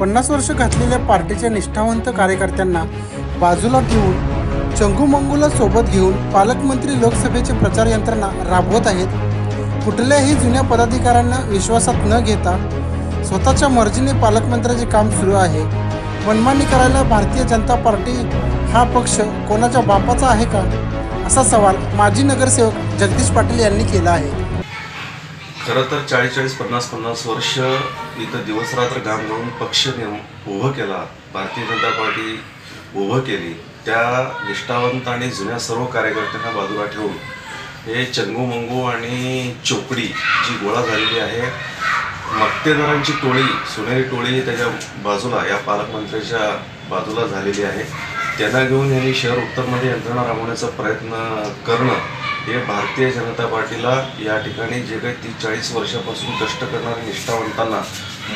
पन्नास वर्ष घातलेल्या पार्टीच्या निष्ठावंत कार्यकर्त्यांना बाजूला ठेवून चंगूमंगूला सोबत घेऊन पालकमंत्री लोकसभेचे प्रचार यंत्रणा राबवत आहेत. कुठल्याही जुन्या पदाधिकाऱ्यांना विश्वासात न घेता स्वतःच्या मर्जीने पालकमंत्र्याचे काम सुरू आहे. मनमानी करायला भारतीय जनता पार्टी हा पक्ष कोणाच्या बापाचा आहे का? असा सवाल माजी नगरसेवक जगदीश पाटील यांनी केला आहे. खरं तर चाळीस चाळीस पन्नास पन्नास वर्ष इथं दिवसरात्र घाम घालून पक्ष नेम उभं केला. भारतीय जनता पार्टी उभं केली. त्या निष्ठावंत आणि जुन्या सर्व कार्यकर्त्यांना बाजूला ठेवून हे चंगू मंगू आणि चोपडी जी गोळा झालेली आहे मक्तेदारांची टोळी सोनेरी टोळी त्याच्या बाजूला या पालकमंत्र्याच्या बाजूला झालेली आहे. त्यांना घेऊन यांनी शहर उत्तरमध्ये यंत्रणा राबवण्याचा प्रयत्न करणं हे भारतीय जनता पार्टीला या ठिकाणी जे काही तीस चाळीस वर्षापासून कष्ट करणाऱ्या निष्ठावंतांना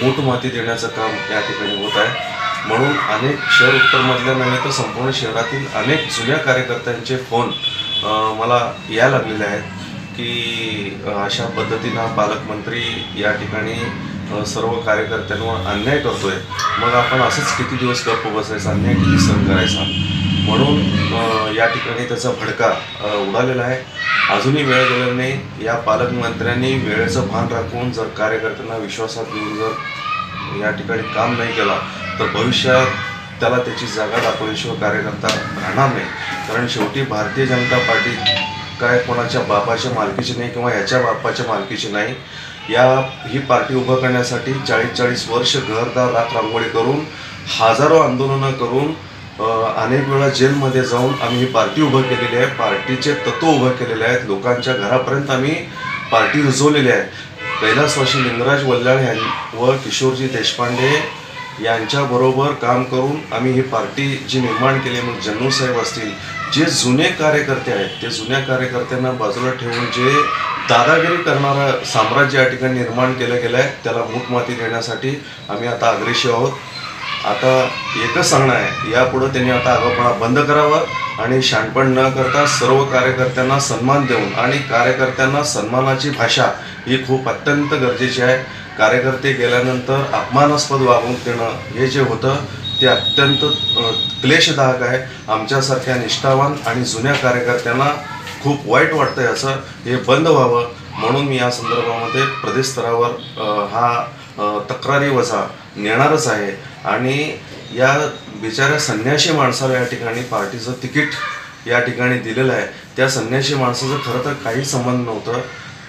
मूठ माती देण्याचं काम या ठिकाणी होत आहे. म्हणून अनेक शहर उत्तरमधल्या नव्हे तर संपूर्ण शहरातील अनेक जुन्या कार्यकर्त्यांचे फोन मला या लागलेले आहेत की अशा पद्धतीनं हा पालकमंत्री या ठिकाणी सर्व कार्यकर्त्यांवर अन्याय करतोय. मग आपण असंच किती दिवस गप्प बसायचा? अन्याय किती सहन करायचा? म्हणून या ठिकाणी त्याचा भडका उडालेला आहे. अजूनही वेळ गेलेला नाही. या पालकमंत्र्यांनी वेळेचं भान राखून जर कार्यकर्त्यांना विश्वासात घेऊन जर या ठिकाणी काम नाही केला तर भविष्यात त्याला त्याची जागा दाखवल्याशिवाय कार्यकर्ता राहणार नाही. कारण शेवटी भारतीय जनता पार्टी काय कोणाच्या बापाच्या मालकीची नाही किंवा ह्याच्या बापाच्या मालकीची नाही या ही पार्टी उभं करण्यासाठी चाळीस चाळीस वर्ष घरदार राख रांगोळी करून हजारो आंदोलनं करून अनेक वेळा जेलमध्ये जाऊन आम्ही ही पार्टी उभं केलेली आहे. पार्टीचे तत्व उभं केलेले आहेत. लोकांच्या घरापर्यंत आम्ही पार्टी रुजवलेली आहे. कैलासवासी लिंगराज वल्लाळ यां व किशोरजी देशपांडे यांच्याबरोबर काम करून आम्ही ही पार्टी जी निर्माण केली मग जन्नू साहेब असतील जे जुने कार्यकर्ते आहेत ते जुन्या कार्यकर्त्यांना बाजूला ठेवून जे दादागिरी करणारं साम्राज्य या ठिकाणी निर्माण केलं गेलं आहे त्याला मूठमाती देण्यासाठी आम्ही आता अग्रेशी आहोत. आता एकच सांगणं आहे यापुढं त्यांनी आता आगाऊपणा बंद करावा आणि शाणपण न करता सर्व कार्यकर्त्यांना सन्मान देऊन आणि कार्यकर्त्यांना सन्मानाची भाषा ही खूप अत्यंत गरजेची आहे. कार्यकर्ते गेल्यानंतर अपमानास्पद वागणूक देणं हे जे होतं ते अत्यंत क्लेशदायक आहे. आमच्यासारख्या निष्ठावान आणि जुन्या कार्यकर्त्यांना खूप वाईट वाटतं याचं हे बंद व्हावं. म्हणून मी या संदर्भामध्ये प्रदेश स्तरावर हा तक्रारी वजा नेणारच आहे. आणि या बिचाऱ्या संन्याशी माणसाला या ठिकाणी पार्टीचं तिकीट या ठिकाणी दिलेलं आहे. त्या संन्याशी माणसाचं खरं तर काही संबंध नव्हतं.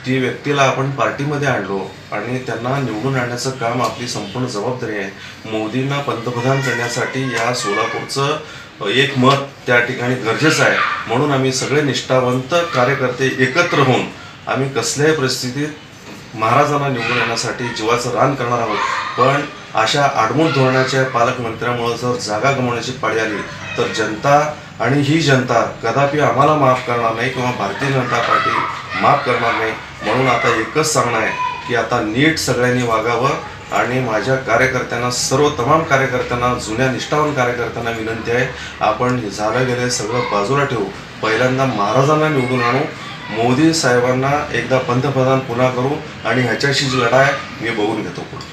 ती व्यक्तीला आपण पार्टीमध्ये आणलो आणि त्यांना निवडून आणण्याचं काम आपली संपूर्ण जबाबदारी आहे. मोदींना पंतप्रधान करण्यासाठी या सोलापूरचं एक मत त्या ठिकाणी गरजेचं आहे. म्हणून आम्ही सगळे निष्ठावंत कार्यकर्ते एकत्र होऊन आम्ही कसल्याही परिस्थितीत महाराजांना निवडून येण्यासाठी जीवाचं रान करणार आहोत. पण अशा आडमूड धोरणाच्या पालकमंत्र्यामुळे जर जागा गमावण्याची पाळी आली तर जनता आणि ही जनता कदापि आम्हाला माफ करणार नाही किंवा भारतीय जनता पार्टी माफ करणार नाही. म्हणून आता एकच सांगणं आहे की आता नीट सगळ्यांनी वागावं आणि माझ्या कार्यकर्त्यांना सर्व तमाम कार्यकर्त्यांना जुन्या निष्ठावान कार्यकर्त्यांना विनंती आहे आपण झालं गेले सगळं बाजूला ठेवू. पहिल्यांदा महाराजांना निवडून आणू. मोदी साहेबांना एकदा पंतप्रधान पुन्हा करू आणि ह्याच्याशी जी लढाई मी बघून घेतो पुढे.